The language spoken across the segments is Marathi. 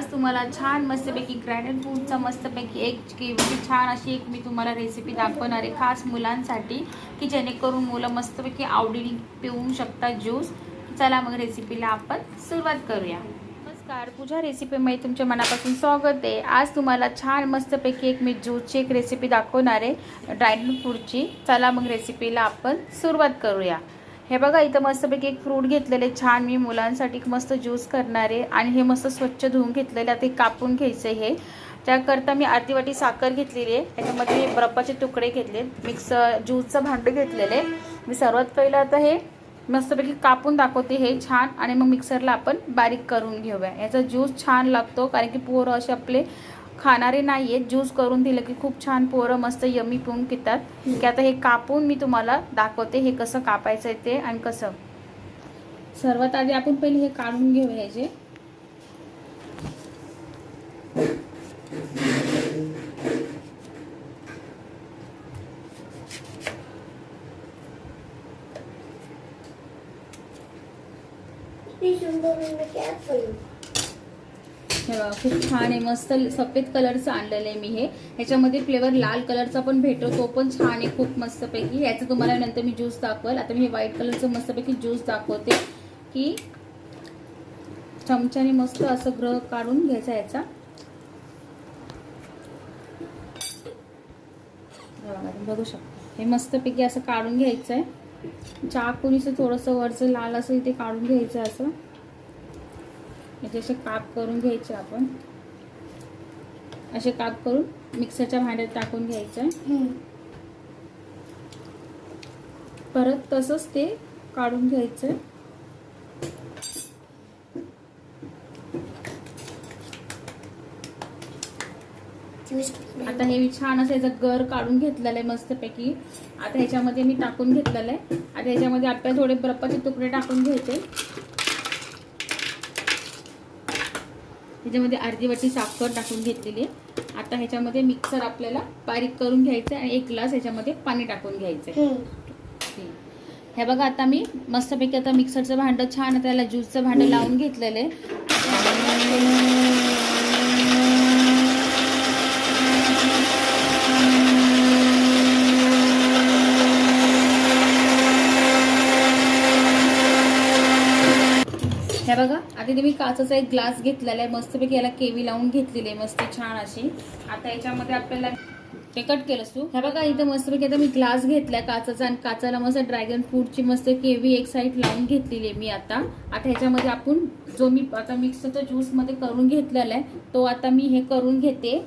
आज तुम्हाला छान मस्तपैकी ग्रॅनेड फूडचा मस्तपैकी एक किंवा छान अशी एक मी तुम्हाला रेसिपी दाखवणार आहे खास मुलांसाठी की जेणेकरून मुलं मस्तपैकी आवडीने पिऊ शकतात ज्यूस चला मग रेसिपीला आपण सुरुवात करूया. नमस्कार पूजा रेसिपीमध्ये तुमच्या मनापासून स्वागत आहे. आज तुम्हाला छान मस्तपैकी एक मी ज्यूसची एक रेसिपी दाखवणार आहे ड्रायफ्रूट फूडची चला मग रेसिपीला आपण सुरुवात करूया. हे बघा इथं मस्तपैकी एक फ्रूट घेतलेले छान मी मुलांसाठी एक मस्त ज्यूस करणार आहे. आणि हे मस्त स्वच्छ धुवून घेतलेले आता कापून घ्यायचं आहे हे. त्याकरता मी अर्धी वाटी साखर घेतलेली आहे. त्याच्यामध्ये बर्फाचे तुकडे घेतले मिक्सर ज्यूसचं भांडं घेतलेले मी सर्वात पहिलं आता हे मस्तपैकी कापून दाखवते हे छान. आणि मग मिक्सरला आपण बारीक करून घेऊया. याचा ज्यूस छान लागतो कारण की पोरं असे आपले खाणारे नाही आहेत ज्यूस करून दिलं की खूप छान पोरं मस्त यमी पिऊन पितात. की आता हे कापून मी तुम्हाला दाखवते हे कसं कापायचं आहे ते आणि कसं. सर्वात आधी आपण पहिले हे काढून घेऊया ह्याचे हे बघा, खूप छान आहे. मस्त सफेद कलरचं आणलेलं आहे मी हे. ह्याच्यामध्ये फ्लेवर लाल कलरचा पण भेटतो. तो पण छान आहे. खूप मस्तपैकी. याचं तुम्हाला नंतर मी ज्यूस दाखवेल. आता मी हे व्हाईट कलरचं मस्तपैकी ज्यूस दाखवते की चमच्याने मस्त असं ग्रह काढून घ्यायचा याचा. बघू शकता. हे मस्तपैकी असं काढून घ्यायचं आहे चाकुनीचं थोडंसं वरचं लाल असेल ते काढून घ्यायचं असं. याचे असे काप करून घ्यायचे आपण. असे काप करून मिक्सरच्या भांड्यात टाकून घ्यायचं. परत तसंच ते काढून घ्यायचं. आता हे छान असं याचा गर काढून घेतलेलं आहे मस्तपैकी. आता ह्याच्यामध्ये मी टाकून घेतलेलं आहे. आता ह्याच्यामध्ये आपल्याला थोडे बर्फाचे तुकडे टाकून घ्यायचे. ह्याच्यामध्ये अर्धी वाटी साखर टाकून घेतलेली आहे. आता ह्याच्यामध्ये मिक्सर आपल्याला बारीक करून घ्यायचं आणि एक ग्लास ह्याच्यामध्ये पाणी टाकून घ्यायचं हे बघा आता मी मस्तपैकी आता मिक्सरचं भांडं छान त्याला ज्यूसचं भांडं लावून घेतलेलं आहे. आता मी काचाचा एक ग्लास घेतलेला आहे. मस्तपैकी याला केवी लावून घेतलेली आहे. मस्त छान अशी. आता याच्यामध्ये आपल्याला ते कट केलं असू हे बघा इथं मस्तपैकी आता मी ग्लास घेतलाय काचाचा आणि काचाला मस्त ड्रॅगन फ्रूटची मस्त केवी एक साईड लावून घेतलेली आहे मी आता. आता ह्याच्यामध्ये आपण जो मी आता मिक्सरच्या ज्यूसमध्ये करून घेतलेला आहे तो आता मी हे करून घेते.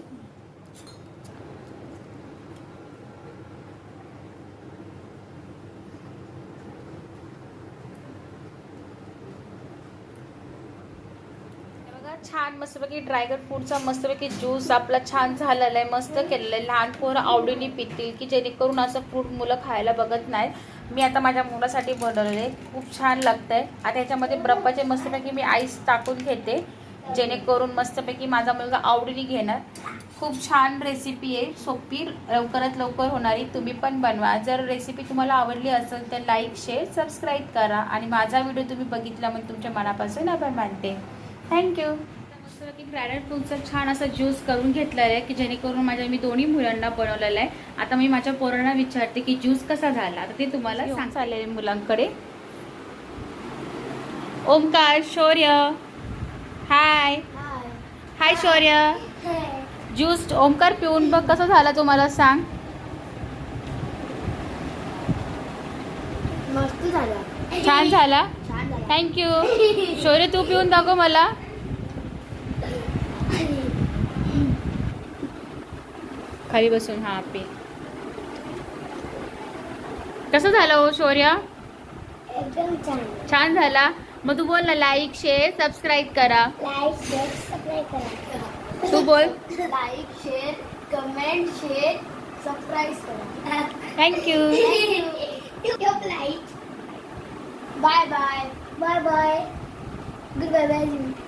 छान मस्तपैकी ड्रॅगन फ्रूटचा मस्तपैकी ज्यूस आपला छान झालेला आहे. मस्त केलेला आहे. लहान पोरं आवडीने पितील की जेणेकरून असं फ्रूट मुलं खायला बघत नाहीत. मी आता माझ्या मुलासाठी बनवलेलं आहे. खूप छान लागतं आहे आता ह्याच्यामध्ये बर्फाचे मस्तपैकी मी आईस टाकून घेते. जेणेकरून मस्तपैकी माझा मुलगा आवडीने घेणार. खूप छान रेसिपी आहे. सोपी लवकरात लवकर होणारी. तुम्ही पण बनवा. जर रेसिपी तुम्हाला आवडली असेल तर लाईक शेअर सबस्क्राईब करा. आणि माझा व्हिडिओ तुम्ही बघितला म्हणून तुमच्या मनापासून आभार मानते. थँक्यू मस्तपैकी ग्रॅनेट फ्रूटचा छान असा ज्यूस करून घेतलेला आहे की जेणेकरून माझ्या मी दोन्ही मुलांना बनवलेला आहे. आता मी माझ्या पोरांना विचारते की ज्यूस कसा झाला? आता ते तुम्हाला सांग आलेले मुलांकडे. ओमकार शौर्य. हाय हाय शौर्य. ज्यूस ओमकार पिऊन बघ कसा झाला तुम्हाला सांग. मस्त झाला. छान झाला? थँक्यू शौर्य तू पिऊन दाखव मला खाली बसून हा पे कसं झालं हो शौर्य छान छान झाला मग तू बोल ना लाईक शेअर सबस्क्राईब करा लाईक शेअर सबस्क्राईब करा तू बोल like share comment share subscribe करा thank you like bye bye bye bye good bye bye